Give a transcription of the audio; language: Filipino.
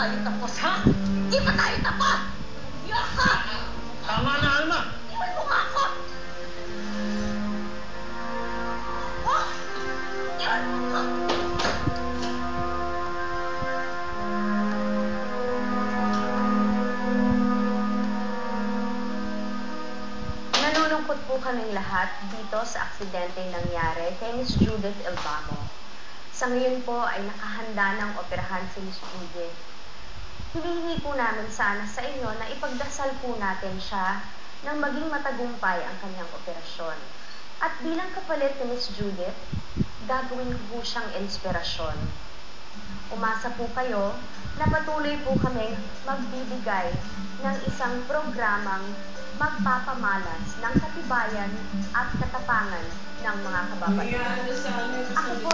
tayo tapos, ha? Hindi pa tapos. Nalulungkot po kaming lahat dito sa aksidente nangyari kay Miss Judith Elvamo. Sa ngayon po ay nakahanda ng operahan si Miss Judith. Hinihingi po namin sana sa inyo na ipagdasal po natin siya nang maging matagumpay ang kanyang operasyon. At bilang kapalit ni Miss Judith, gagawin ko po siyang inspirasyon. Umasa po kayo na patuloy po kaming magbibigay ng isang programang magpapamalas ng katibayan at katapangan ng mga kababaihan. Ako po